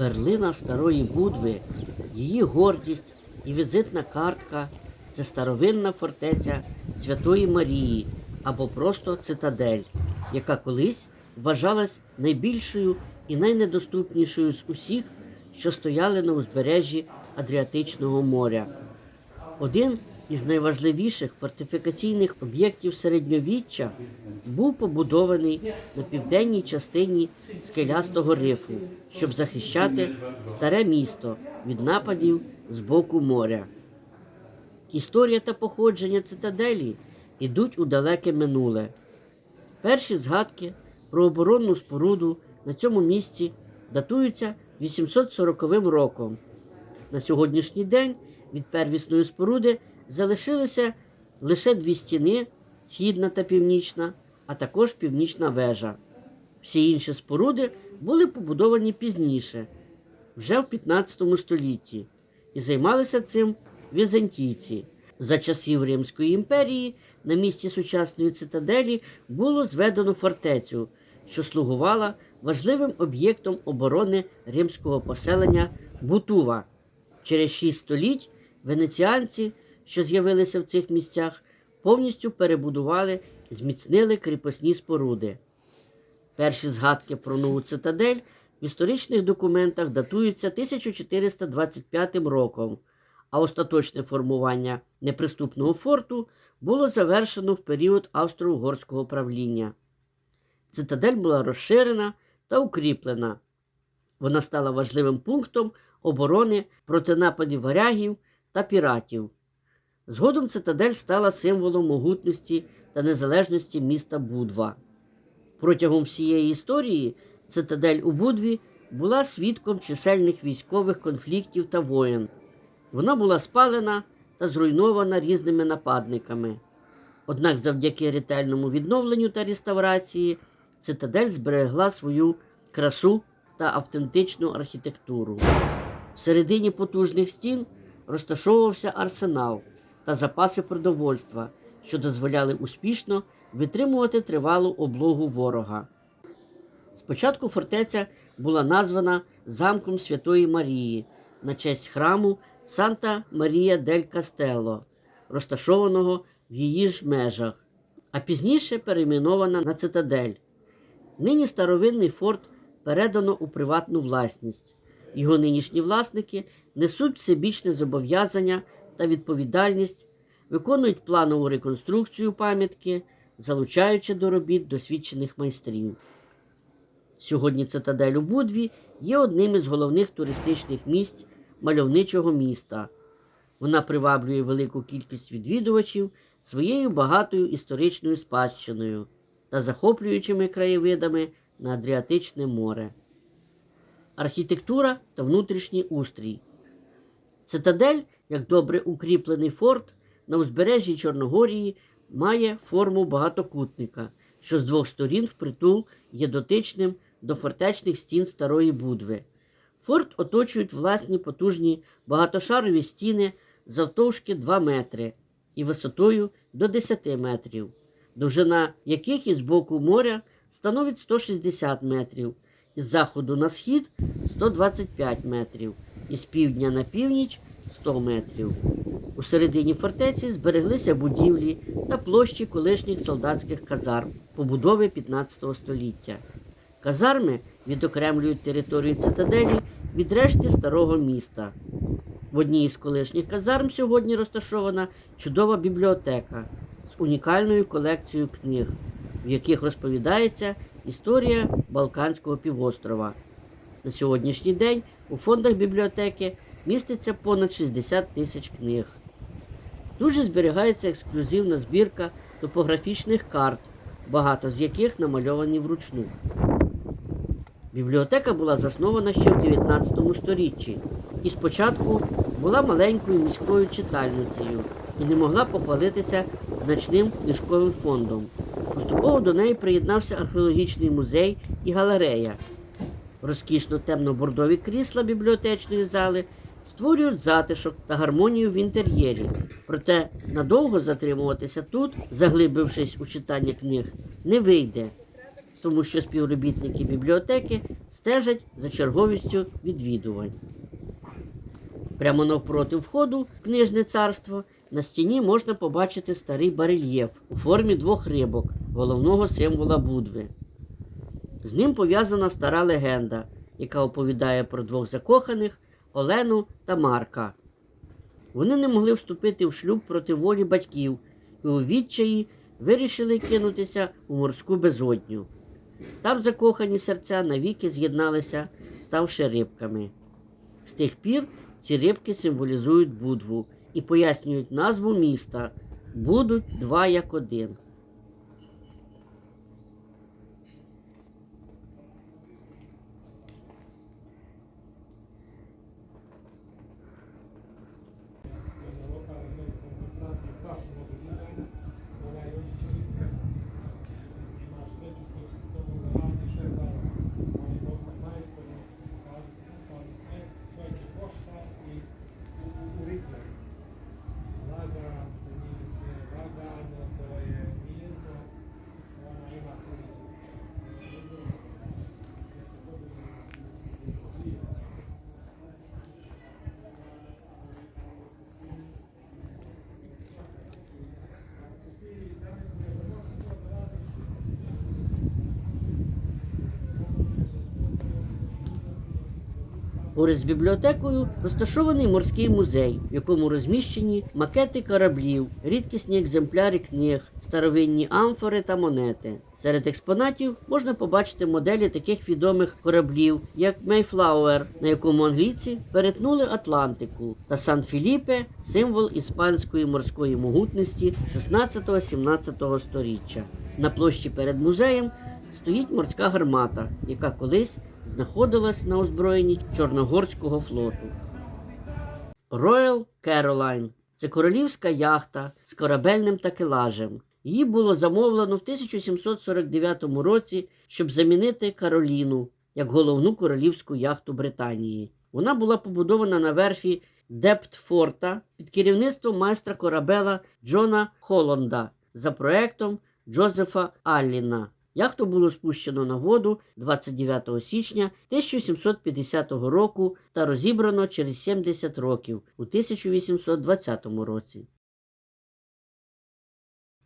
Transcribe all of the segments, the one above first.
Перлина старої Будви, її гордість і візитна картка це старовинна фортеця Святої Марії або просто цитадель, яка колись вважалась найбільшою і найнедоступнішою з усіх, що стояли на узбережжі Адріатичного моря. Один із найважливіших фортифікаційних об'єктів середньовіччя був побудований на південній частині скелястого рифу, щоб захищати старе місто від нападів з боку моря. Історія та походження цитаделі йдуть у далеке минуле. Перші згадки про оборонну споруду на цьому місці датуються 840 роком. На сьогоднішній день від первісної споруди залишилися лише дві стіни східна та північна, а також північна вежа. Всі інші споруди були побудовані пізніше, вже в 15 столітті, і займалися цим візантійці. За часів Римської імперії на місці сучасної цитаделі було зведено фортецю, що слугувала важливим об'єктом оборони римського поселення Бутува. Через шість століть венеціанці, що з'явилися в цих місцях, повністю перебудували і зміцнили кріпосні споруди. Перші згадки про нову цитадель в історичних документах датуються 1425 роком, а остаточне формування неприступного форту було завершено в період австро-угорського правління. Цитадель була розширена та укріплена. Вона стала важливим пунктом оборони проти нападів варягів та піратів. Згодом цитадель стала символом могутності та незалежності міста Будва. Протягом всієї історії цитадель у Будві була свідком чисельних військових конфліктів та воєн. Вона була спалена та зруйнована різними нападниками. Однак завдяки ретельному відновленню та реставрації цитадель зберегла свою красу та автентичну архітектуру. Всередині потужних стін розташовувався арсенал та запаси продовольства, що дозволяли успішно витримувати тривалу облогу ворога. Спочатку фортеця була названа замком Святої Марії на честь храму Санта Марія дель Кастелло, розташованого в її ж межах, а пізніше перейменована на цитадель. Нині старовинний форт передано у приватну власність. Його нинішні власники несуть всебічне зобов'язання та відповідальність, виконують планову реконструкцію пам'ятки, залучаючи до робіт досвідчених майстрів. Сьогодні цитадель у Будві є одним із головних туристичних місць мальовничого міста. Вона приваблює велику кількість відвідувачів своєю багатою історичною спадщиною та захоплюючими краєвидами на Адріатичне море. Архітектура та внутрішній устрій. Цитадель, як добре укріплений форт на узбережжі Чорногорії, має форму багатокутника, що з двох сторін впритул є дотичним до фортечних стін старої будви. Форт оточують власні потужні багатошарові стіни завтовшки 2 метри і висотою до 10 метрів, довжина яких із боку моря становить 160 метрів, із заходу на схід 125 метрів, і з півдня на північ 100 метрів. У середині фортеці збереглися будівлі та площі колишніх солдатських казарм побудови 15 століття. Казарми відокремлюють територію цитаделі від решти старого міста. В одній із колишніх казарм сьогодні розташована чудова бібліотека з унікальною колекцією книг, в яких розповідається історія Балканського півострова. На сьогоднішній день у фондах бібліотеки міститься понад 60 тисяч книг. Тут же зберігається ексклюзивна збірка топографічних карт, багато з яких намальовані вручну. Бібліотека була заснована ще в 19 сторіччі і спочатку була маленькою міською читальницею і не могла похвалитися значним книжковим фондом. Поступово до неї приєднався археологічний музей і галерея. Розкішно темно-бордові крісла бібліотечної зали створюють затишок та гармонію в інтер'єрі. Проте надовго затримуватися тут, заглибившись у читання книг, не вийде. тому що співробітники бібліотеки стежать за черговістю відвідувань. Прямо навпроти входу в книжне царство на стіні можна побачити старий барельєф у формі двох рибок, головного символа Будви. З ним пов'язана стара легенда, яка оповідає про двох закоханих Олену та Марка. Вони не могли вступити в шлюб проти волі батьків і у відчаї вирішили кинутися у морську безодню. Там закохані серця навіки з'єдналися, ставши рибками. З тих пір ці рибки символізують Будву і пояснюють назву міста будуть два як один. Поряд з бібліотекою розташований морський музей, в якому розміщені макети кораблів, рідкісні екземпляри книг, старовинні амфори та монети. Серед експонатів можна побачити моделі таких відомих кораблів, як Мейфлауер, на якому англійці перетнули Атлантику, та Сан Філіпе символ іспанської морської могутності 16-17 століття. На площі перед музеєм стоїть морська гармата, яка колись знаходилась на озброєнні Чорногорського флоту. Royal Caroline – це королівська яхта з корабельним такелажем. Її було замовлено в 1749 році, щоб замінити Кароліну як головну королівську яхту Британії. Вона була побудована на верфі Дептфорта під керівництвом майстра корабела Джона Холланда за проектом Джозефа Алліна. Яхту було спущено на воду 29 січня 1750 року та розібрано через 70 років у 1820 році.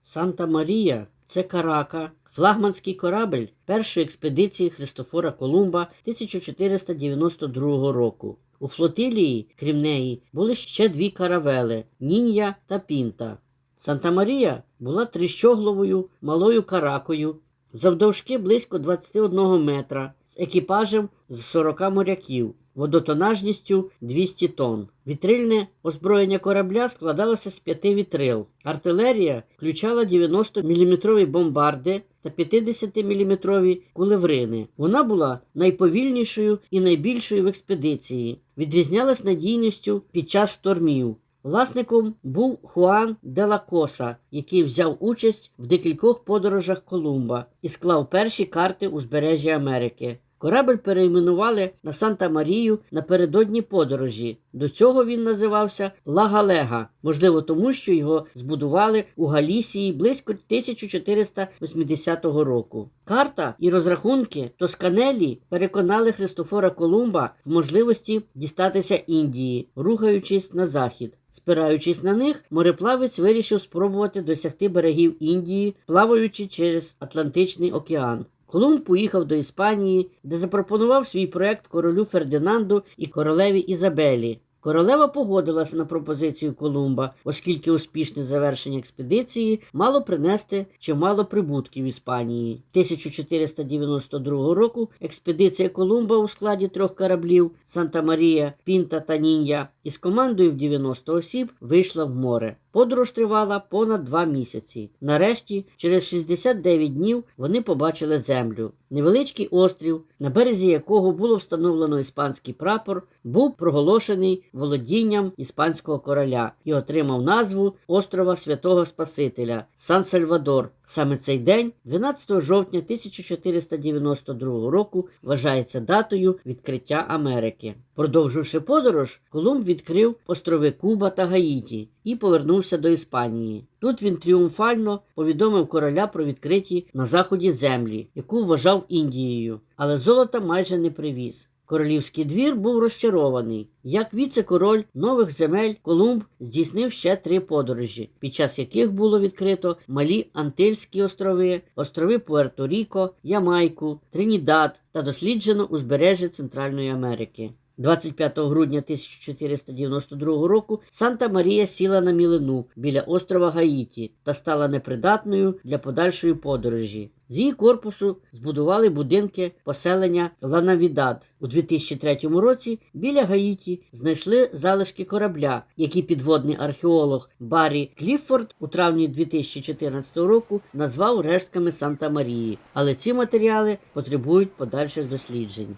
Санта Марія це Карака, флагманський корабель першої експедиції Христофора Колумба 1492 року. У флотилії, крім неї, були ще дві каравели Нінья та Пінта. Санта Марія була тріщогловою малою каракою, завдовжки близько 21 метра, з екіпажем з 40 моряків, водотонажністю 200 тонн. Вітрильне озброєння корабля складалося з п'яти вітрил. Артилерія включала 90-мм бомбарди та 50-мм кулеврини. Вона була найповільнішою і найбільшою в експедиції, відрізнялась надійністю під час штормів. Власником був Хуан де Лакоса, який взяв участь в декількох подорожах Колумба і склав перші карти узбережжя Америки. Корабель перейменували на Санта Марію напередодні подорожі. До цього він називався Ла Галега, можливо, тому що його збудували у Галісії близько 1480 року. Карта і розрахунки Тосканелі переконали Христофора Колумба в можливості дістатися Індії, рухаючись на захід. Спираючись на них, мореплавець вирішив спробувати досягти берегів Індії, плаваючи через Атлантичний океан. Колумб поїхав до Іспанії, де запропонував свій проект королю Фердинанду і королеві Ізабелі. Королева погодилася на пропозицію Колумба, оскільки успішне завершення експедиції мало принести чимало прибутків Іспанії. 1492 року експедиція Колумба у складі трьох кораблів Санта Марія, Пінта та Нінья із командою в 90 осіб вийшла в море. Подорож тривала понад два місяці. Нарешті, через 69 днів, вони побачили землю. Невеличкий острів, на березі якого було встановлено іспанський прапор, був проголошений володінням іспанського короля і отримав назву острова Святого Спасителя Сан Сальвадор. Саме цей день, 12 жовтня 1492 року, вважається датою відкриття Америки. Продовживши подорож, Колумб відкрив острови Куба та Гаїті і повернувся до Іспанії. Тут він тріумфально повідомив короля про відкриті на заході землі, яку вважав Індією, але золота майже не привіз. Королівський двір був розчарований. Як віце-король нових земель Колумб здійснив ще три подорожі, під час яких було відкрито малі Антильські острови, острови Пуерто-Ріко, Ямайку, Тринідад та досліджено узбережжя Центральної Америки. 25 грудня 1492 року Санта Марія сіла на мілину біля острова Гаїті та стала непридатною для подальшої подорожі. З її корпусу збудували будинки поселення Ланавідад. У 2003 році біля Гаїті знайшли залишки корабля, які підводний археолог Баррі Кліффорд у травні 2014 року назвав рештками Санта Марії. Але ці матеріали потребують подальших досліджень.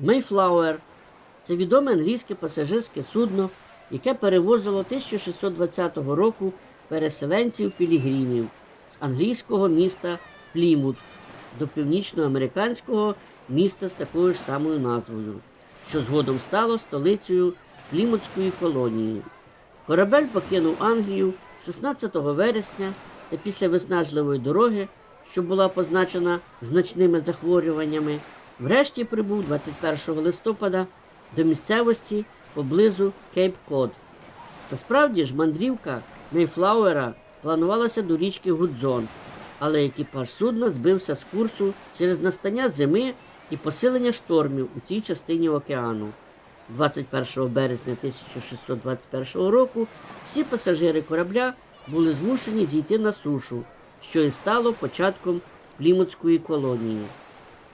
Mayflower – це відоме англійське пасажирське судно, яке перевозило 1620 року переселенців-пілігримів з англійського міста Плімут до північноамериканського міста з такою ж самою назвою, що згодом стало столицею Плімутської колонії. Корабель покинув Англію 16 вересня та після виснажливої дороги, що була позначена значними захворюваннями, врешті прибув 21 листопада до місцевості поблизу Кейп Код. Насправді ж мандрівка Мейфлауера планувалася до річки Гудзон, але екіпаж судна збився з курсу через настання зими і посилення штормів у цій частині океану. 21 березня 1621 року всі пасажири корабля були змушені зійти на сушу, що і стало початком Плімутської колонії.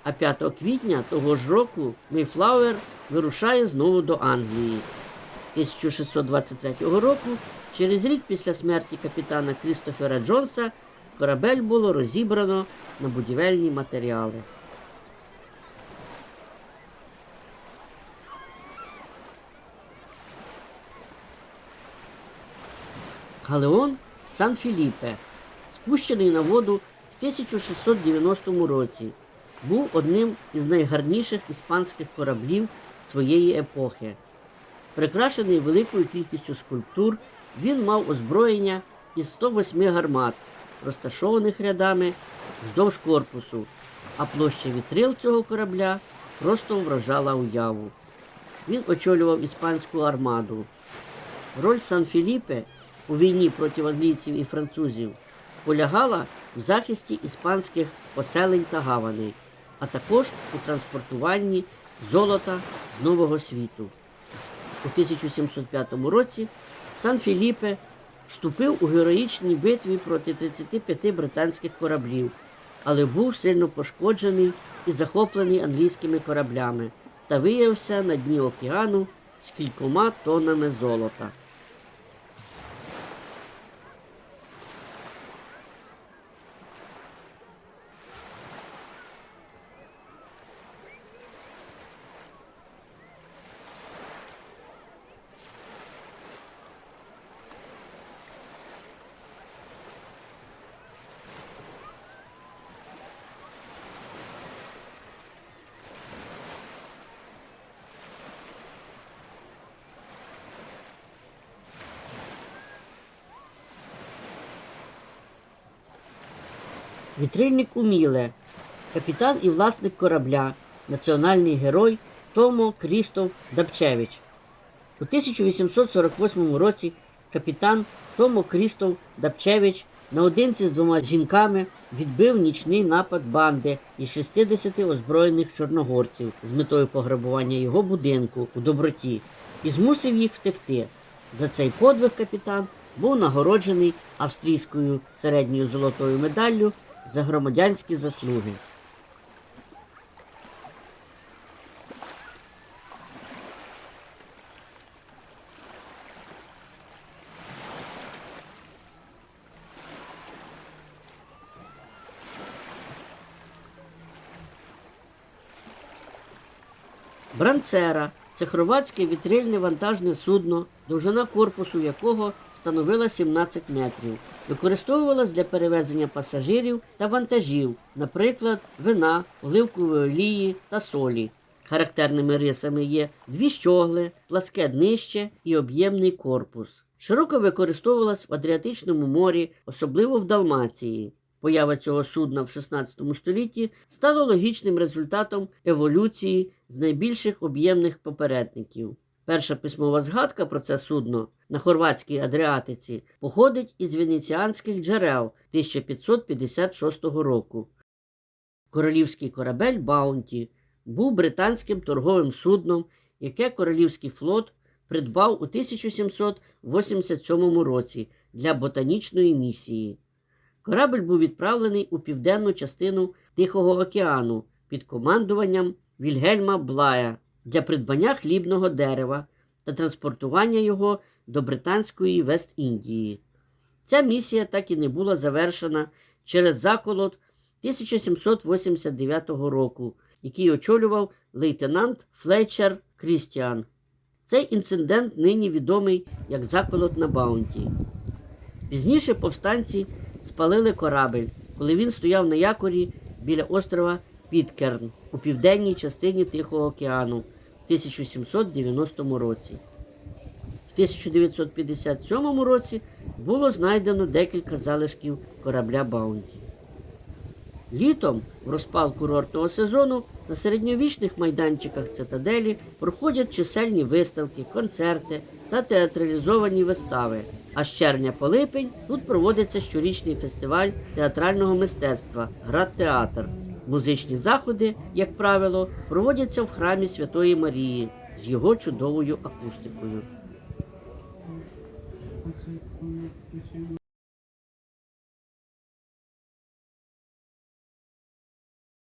А 5 квітня того ж року Мейфлауер вирушає знову до Англії. 1623 року, через рік після смерті капітана Крістофера Джонса, корабель було розібрано на будівельні матеріали. Галеон Сан Філіппе, спущений на воду в 1690 році, був одним із найгарніших іспанських кораблів своєї епохи. Прикрашений великою кількістю скульптур, він мав озброєння із 108 гармат, розташованих рядами вздовж корпусу, а площа вітрил цього корабля просто вражала уяву. Він очолював іспанську армаду. Роль Сан-Філіппе у війні проти англійців і французів полягала в захисті іспанських поселень та гаваней, а також у транспортуванні золота з Нового світу. У 1705 році Сан-Філіппе вступив у героїчній битві проти 35 британських кораблів, але був сильно пошкоджений і захоплений англійськими кораблями та виявився на дні океану з кількома тоннами золота. Вітрильник Уміле, капітан і власник корабля, національний герой Томо Крістоф Дабчевич. У 1848 році капітан Томо Крістоф Дабчевич наодинці з двома жінками відбив нічний напад банди із 60 озброєних чорногорців з метою пограбування його будинку у доброті і змусив їх втекти. За цей подвиг капітан був нагороджений австрійською середньою золотою медаллю за громадянські заслуги. Бранцера це хорватське вітрильне вантажне судно, довжина корпусу якого становила 17 метрів. Використовувалась для перевезення пасажирів та вантажів, наприклад, вина, оливкової олії та солі. Характерними рисами є дві щогли, пласке днище і об'ємний корпус. Широко використовувалась в Адріатичному морі, особливо в Далмації. Поява цього судна в 16 столітті стала логічним результатом еволюції з найбільших об'ємних попередників. Перша письмова згадка про це судно на хорватській Адріатиці походить із венеціанських джерел 1556 року. Королівський корабель Баунті був британським торговим судном, яке Королівський флот придбав у 1787 році для ботанічної місії. Корабль був відправлений у південну частину Тихого океану під командуванням Вільгельма Блая для придбання хлібного дерева та транспортування його до Британської Вест-Індії. Ця місія так і не була завершена через заколот 1789 року, який очолював лейтенант Флетчер Крістіан. Цей інцидент нині відомий як заколот на Баунті. Пізніше повстанці спалили корабель, коли він стояв на якорі біля острова Підкерн у південній частині Тихого океану в 1790 році. В 1957 році було знайдено декілька залишків корабля Баунті. Літом, в розпал курортного сезону, на середньовічних майданчиках цитаделі проходять чисельні виставки, концерти та театралізовані вистави. А з червня по липень тут проводиться щорічний фестиваль театрального мистецтва Град Театр. Музичні заходи, як правило, проводяться в храмі Святої Марії з його чудовою акустикою.